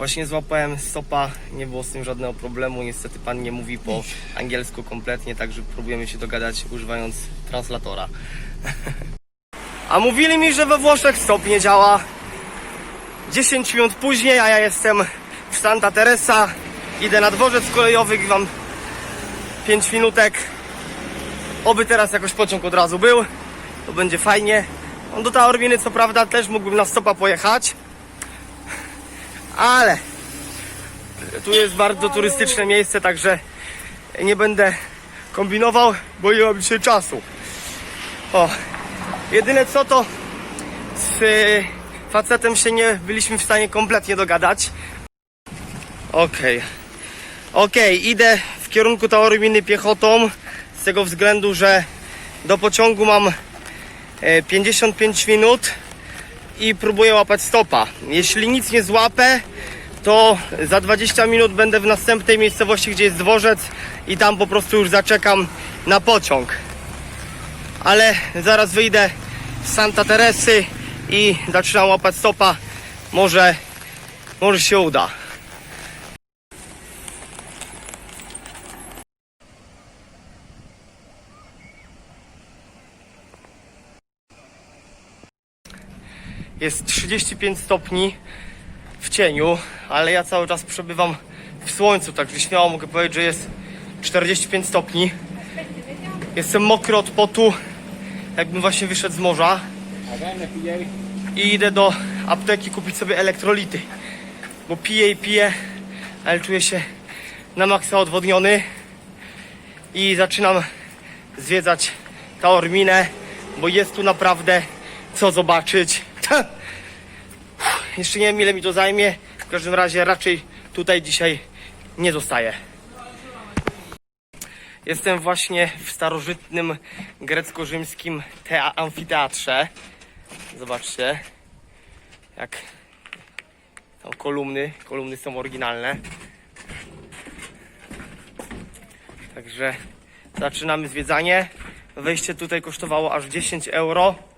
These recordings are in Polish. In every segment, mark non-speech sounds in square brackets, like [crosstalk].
Właśnie złapałem stopa, nie było z tym żadnego problemu. Niestety pan nie mówi po angielsku kompletnie, także próbujemy się dogadać używając translatora. [laughs] A mówili mi, że we Włoszech stop nie działa. 10 minut później, a ja jestem w Santa Teresa. Idę na dworzec kolejowy i mam 5 minutek. Oby teraz jakoś pociąg od razu był. To będzie fajnie. No do Taorminy co prawda też mógłbym na stopa pojechać. Ale tu jest bardzo turystyczne miejsce, także nie będę kombinował, bo nie mam dzisiaj czasu. O, jedyne co to z y, facetem się nie byliśmy w stanie kompletnie dogadać. Okej. Okej, idę w kierunku Taorminy piechotą z tego względu, że do pociągu mam e, 55 minut i próbuję łapać stopa. Jeśli nic nie złapę, to za 20 minut będę w następnej miejscowości, gdzie jest dworzec i tam po prostu już zaczekam na pociąg. Ale zaraz wyjdę z Santa Teresy i zaczynam łapać stopa. Może, może się uda. Jest 35 stopni w cieniu, ale ja cały czas przebywam w słońcu, także śmiało mogę powiedzieć, że jest 45 stopni. Jestem mokry od potu, jakbym właśnie wyszedł z morza. I idę do apteki kupić sobie elektrolity, bo piję i piję, ale czuję się na maksa odwodniony. I zaczynam zwiedzać Taorminę, bo jest tu naprawdę co zobaczyć. Jeszcze nie wiem ile mi to zajmie. W każdym razie raczej tutaj dzisiaj nie zostaję. Jestem właśnie w starożytnym grecko-rzymskim tea- amfiteatrze. Zobaczcie, jak tam kolumny, kolumny są oryginalne. Także zaczynamy zwiedzanie. Wejście tutaj kosztowało aż 10 euro.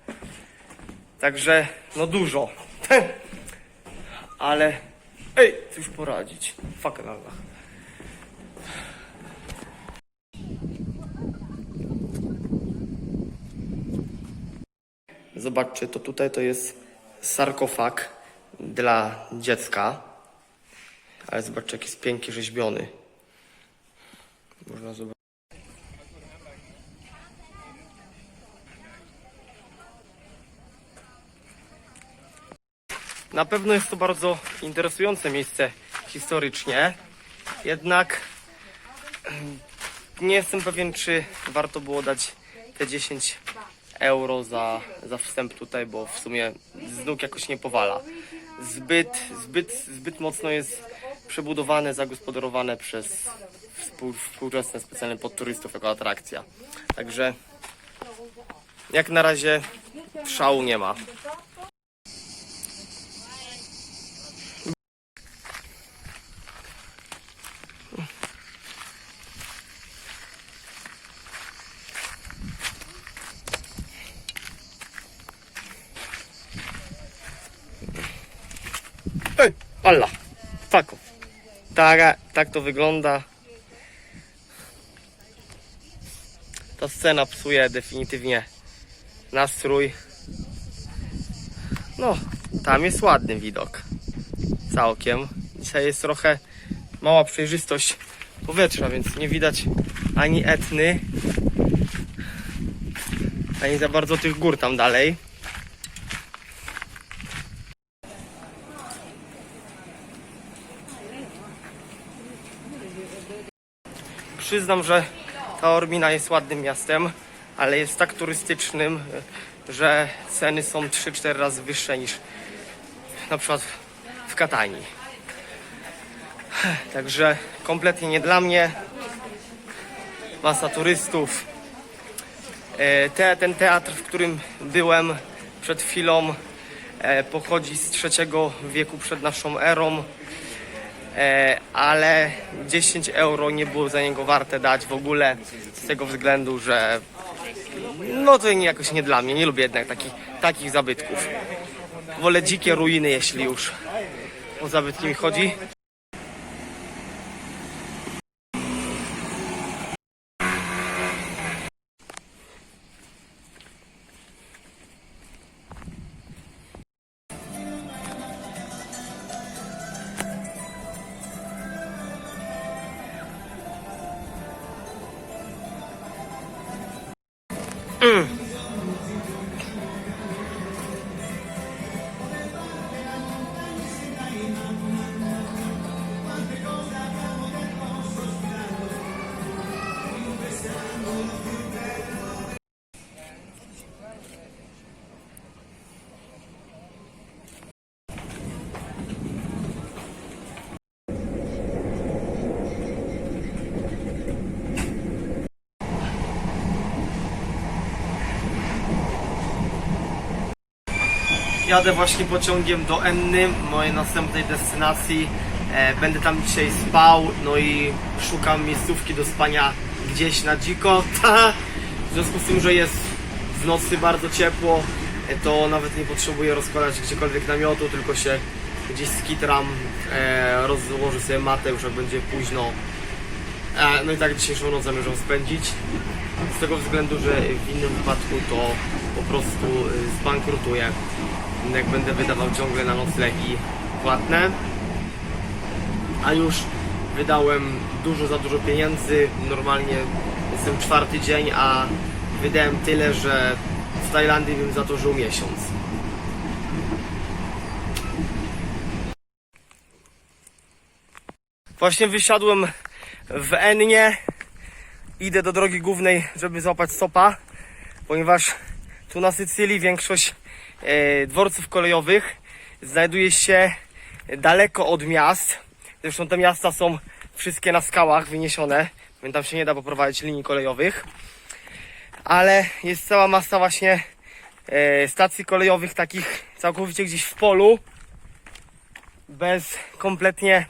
Także no dużo. [laughs] Ale ej, cóż poradzić. Fuck Allah. Zobaczcie, to tutaj to jest sarkofag dla dziecka. Ale zobaczcie, jaki jest pięknie rzeźbiony. Można zobaczyć. Na pewno jest to bardzo interesujące miejsce historycznie, jednak nie jestem pewien, czy warto było dać te 10 euro za, za wstęp tutaj, bo w sumie z nóg jakoś nie powala. Zbyt, zbyt, zbyt mocno jest przebudowane, zagospodarowane przez współ, współczesne specjalne podturystów jako atrakcja. Także jak na razie szału nie ma. Ej, Allah. Tak. o. Tak, tak to wygląda. Ta scena psuje definitywnie nastrój. No, tam jest ładny widok. Całkiem. Dzisiaj jest trochę mała przejrzystość powietrza, więc nie widać ani etny, ani za bardzo tych gór tam dalej. Przyznam, że Taormina jest ładnym miastem, ale jest tak turystycznym, że ceny są 3-4 razy wyższe niż na przykład w Katanii. Także kompletnie nie dla mnie. Masa turystów. E, Te, ten teatr, w którym byłem przed chwilą, e, pochodzi z trzeciego wieku przed naszą erą. E, ale 10 euro nie było za niego warte dać w ogóle z tego względu, że no to jakoś nie dla mnie, nie lubię jednak takich, takich zabytków. Wolę dzikie ruiny, jeśli już. o zabytki mi chodzi. Mm. Jadę właśnie pociągiem do Enny, mojej następnej destynacji. E, będę tam dzisiaj spał, no i szukam miejscówki do spania gdzieś na dziko. [laughs] W związku z tym, że jest w nocy bardzo ciepło, e, to nawet nie potrzebuję rozkładać gdziekolwiek namiotu, tylko się gdzieś skitram, e, rozłożę sobie matę już jak będzie późno. No i tak dzisiejszą noc zamierzam spędzić. Z tego względu, że w innym wypadku to po prostu y, zbankrutuję. Jak będę wydawał ciągle na noclegi płatne. A już wydałem dużo za dużo pieniędzy. Normalnie jestem czwarty dzień, a wydałem tyle, że w Tajlandii bym za to żył miesiąc. Właśnie wysiadłem w Ennie idę do drogi głównej, żeby złapać stopa, ponieważ tu na Sycylii większość dworców kolejowych znajduje się daleko od miast. Zresztą te miasta są wszystkie na skałach wyniesione, więc tam się nie da poprowadzić linii kolejowych. Ale jest cała masa właśnie e, stacji kolejowych takich całkowicie gdzieś w polu, bez kompletnie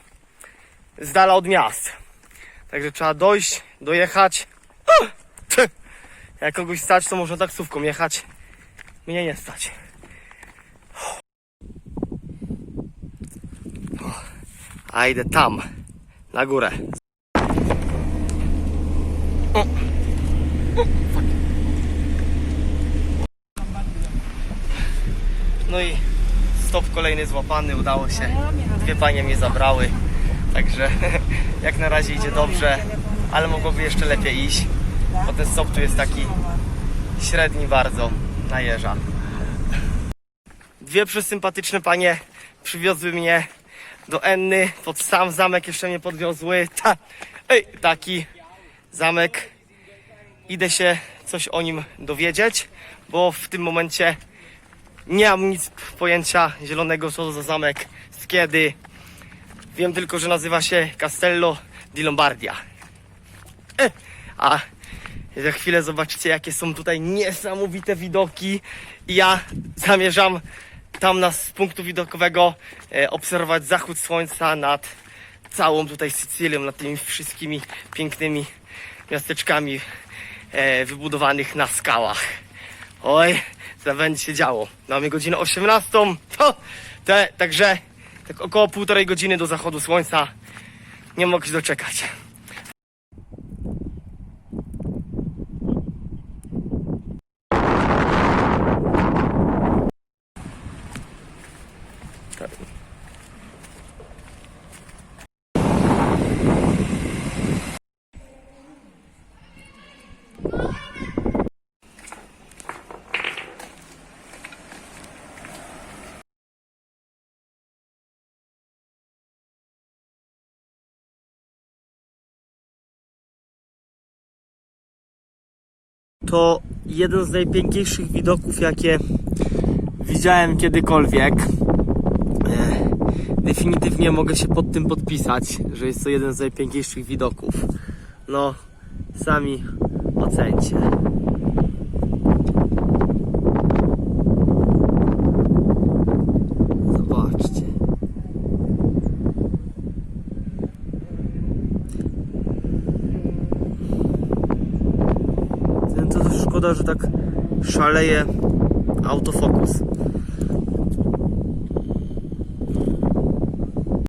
z dala od miast. Także trzeba dojść, dojechać. Jak kogoś stać, to można taksówką jechać. Mnie nie stać. O, A idę tam, na górę. No i stop kolejny złapany, udało się. Dwie panie mnie zabrały. Także [laughs] jak na razie idzie dobrze, ale mogłoby jeszcze lepiej iść, bo ten stop tu jest taki średni bardzo na jeża. Dwie przesympatyczne panie przywiozły mnie do Enny, pod sam zamek jeszcze mnie podwiozły. Ta, ej, taki zamek. Idę się coś o nim dowiedzieć, bo w tym momencie nie mam nic pojęcia zielonego, co to za zamek, z kiedy. Wiem tylko, że nazywa się Castello di Lombardia. E, A za chwilę zobaczycie, jakie są tutaj niesamowite widoki. I ja zamierzam tam na, z punktu widokowego e, obserwować zachód słońca nad całą tutaj Sycylią, nad tymi wszystkimi pięknymi miasteczkami e, wybudowanych na skałach. Oj, to będzie się działo. Mamy godzinę 18. To, te, także tak około półtorej godziny do zachodu słońca. Nie mogę się doczekać. To jeden z najpiękniejszych widoków, jakie widziałem kiedykolwiek. E, Definitywnie mogę się pod tym podpisać, że jest to jeden z najpiękniejszych widoków. No, sami ocencie. Zobaczcie. To szkoda, że tak szaleje autofokus.